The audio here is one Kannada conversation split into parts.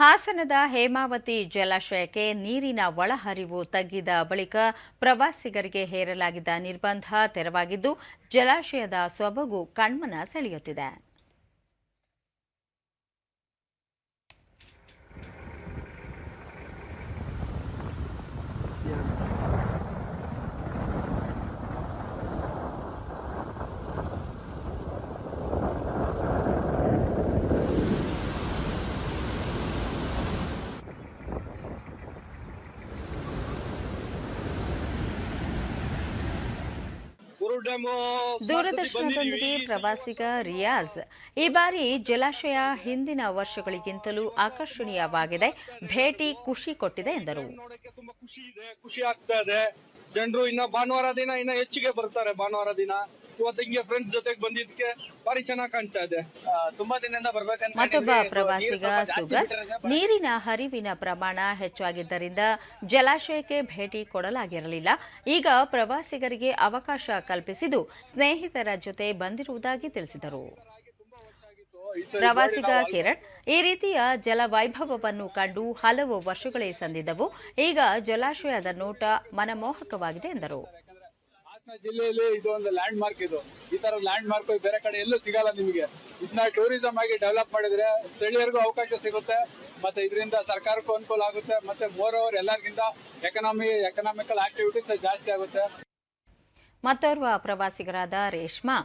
ಹಾಸನದ ಹೇಮಾವತಿ ಜಲಾಶಯಕ್ಕೆ ನೀರಿನ ಒಳಹರಿವು ತಗ್ಗಿದ ಬಳಿಕ ಪ್ರವಾಸಿಗರಿಗೆ ಹೇರಲಾಗಿದ್ದ ನಿರ್ಬಂಧ ತೆರವಾಗಿದ್ದು, ಜಲಾಶಯದ ಸೊಬಗು ಕಣ್ಮನ ಸೆಳೆಯುತ್ತಿದೆ. ದೂರದರ್ಶನದೊಂದಿಗೆ ಪ್ರವಾಸಿಗ ರಿಯಾಜ್. ಈ ಬಾರಿ ಜಲಾಶಯ ಹಿಂದಿನ ವರ್ಷಗಳಿಗಿಂತಲೂ ಆಕರ್ಷಣೀಯವಾಗಿದೆ. ಭೇಟಿ ಖುಷಿ ಕೊಟ್ಟಿದೆ ಎಂದರು. ಖುಷಿ ಇದೆ. ಖುಷಿ ಆಗ್ತಾ ಇದೆ. ಜನರು ಇನ್ನ ಭಾನುವಾರ ದಿನ ಇನ್ನ ಹೆಚ್ಚಿಗೆ ಬರ್ತಾರೆ ಭಾನುವಾರ ದಿನ. ಇವತ್ತು ಹಿಂಗೆ ಫ್ರೆಂಡ್ಸ್ ಜೊತೆಗೆ ಬಂದಿದ್ದಕ್ಕೆ ಭಾರಿ ಚೆನ್ನಾಗಿ ಕಾಣ್ತಾ ಇದೆ. ತುಂಬಾ ದಿನದಿಂದ ಬರ್ಬೇಕಂತ ಮತ್ತೊಬ್ಬ ಪ್ರವಾಸಿಗ ಸುಗತ್ ನೀರಿನ ಹರಿವಿನ ಪ್ರಮಾಣ ಹೆಚ್ಚಾಗಿದ್ದರಿಂದ ಜಲಾಶಯಕ್ಕೆ ಭೇಟಿ ಕೊಡಲಾಗಿರಲಿಲ್ಲ. ಈಗ ಪ್ರವಾಸಿಗರಿಗೆ ಅವಕಾಶ ಕಲ್ಪಿಸಿದ್ದು ಸ್ನೇಹಿತರ ಜೊತೆ ಬಂದಿರುವುದಾಗಿ ತಿಳಿಸಿದರು. ಪ್ರವಾಸಿಗ ಕಿರಣ್ ಈ ರೀತಿಯ ಜಲವೈಭವವನ್ನು ಕಂಡು ಹಲವು ವರ್ಷಗಳೇ ಸಂದಿದ್ದವು. ಈಗ ಜಲಾಶಯದ ನೋಟ ಮನಮೋಹಕವಾಗಿದೆ ಎಂದರು. ಹಾಸನ ಜಿಲ್ಲೆಯಲ್ಲಿ ಇದು ಒಂದು ಲ್ಯಾಂಡ್ ಮಾರ್ಕ್ ಇದು. ಈ ತರ ಲ್ಯಾಂಡ್ ಮಾರ್ಕ್ ಬೇರೆ ಕಡೆ ಎಲ್ಲೂ ಸಿಗಲ್ಲ ನಿಮಗೆ. ಇದನ್ನ ಟೂರಿಸಂ ಆಗಿ ಡೆವಲಪ್ ಮಾಡಿದ್ರೆ ಸ್ಥಳೀಯರಿಗೂ ಅವಕಾಶ ಸಿಗುತ್ತೆ, ಮತ್ತೆ ಇದರಿಂದ ಸರ್ಕಾರಕ್ಕೂ ಅನುಕೂಲ ಆಗುತ್ತೆ, ಮತ್ತೆ ಮೋರ್ ಓವರ್ ಎಲ್ಲರಿಗಿಂತ ಎಕನಾಮಿ ಎಕನಾಮಿಕಲ್ ಆಕ್ಟಿವಿಟೀಸ್ ಜಾಸ್ತಿ ಆಗುತ್ತೆ. ಮತ್ತೋರ್ವ ಪ್ರವಾಸಿಗರಾದ ರೇಷ್ಮಾ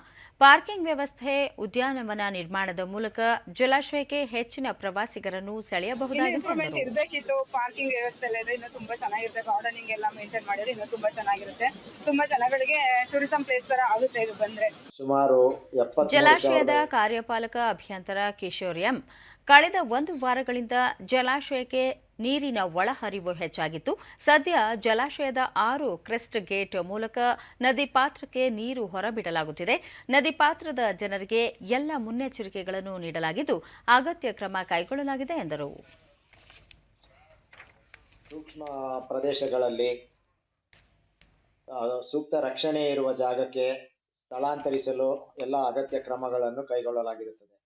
ಪಾರ್ಕಿಂಗ್ ವ್ಯವಸ್ಥೆ ಉದ್ಯಾನವನ ನಿರ್ಮಾಣದ ಮೂಲಕ ಜಲಾಶಯಕ್ಕೆ ಹೆಚ್ಚಿನ ಪ್ರವಾಸಿಗರನ್ನು ಸೆಳೆಯಬಹುದಾಗಿದೆ ಇರ್ಬೇಕಿತ್ತು. ಪಾರ್ಕಿಂಗ್ ವ್ಯವಸ್ಥೆ ಎಲ್ಲ ತುಂಬಾ ಚೆನ್ನಾಗಿರುತ್ತೆ. ಗಾರ್ಡನಿಂಗ್ ಎಲ್ಲ ಮೇಂಟೈನ್ ಮಾಡಿದ್ರೆ ಇನ್ನೂ ತುಂಬಾ ಚೆನ್ನಾಗಿರುತ್ತೆ. ತುಂಬಾ ಜನಗಳಿಗೆ ಟೂರಿಸಂ ಪ್ಲೇಸ್ ತರ ಆಗುತ್ತೆ ಇದು ಬಂದ್ರೆ. ಸುಮಾರು ಜಲಾಶಯದ ಕಾರ್ಯಪಾಲಕ ಅಭಿಯಂತರ ಕಿಶೋರ್ ಎಂ ಕಳೆದ ಒಂದು ವಾರಗಳಿಂದ ಜಲಾಶಯಕ್ಕೆ ನೀರಿನ ಒಳಹರಿವು ಹೆಚ್ಚಾಗಿತ್ತು. ಸದ್ಯ ಜಲಾಶಯದ ಆರು ಕ್ರೆಸ್ಟ್ ಗೇಟ್ ಮೂಲಕ ನದಿ ಪಾತ್ರಕ್ಕೆ ನೀರು ಹೊರಬಿಡಲಾಗುತ್ತಿದೆ. ನದಿ ಪಾತ್ರದ ಜನರಿಗೆ ಎಲ್ಲ ಮುನ್ನೆಚ್ಚರಿಕೆಗಳನ್ನು ನೀಡಲಾಗಿದ್ದು, ಅಗತ್ಯ ಕ್ರಮ ಕೈಗೊಳ್ಳಲಾಗಿದೆ ಎಂದರು. ಸೂಕ್ಷ್ಮ ಪ್ರದೇಶಗಳಲ್ಲಿ ಸೂಕ್ತ ರಕ್ಷಣೆ ಇರುವ ಜಾಗಕ್ಕೆ ಸ್ಥಳಾಂತರಿಸಲು ಎಲ್ಲ ಅಗತ್ಯ ಕ್ರಮಗಳನ್ನು ಕೈಗೊಳ್ಳಲಾಗಿರುತ್ತದೆ.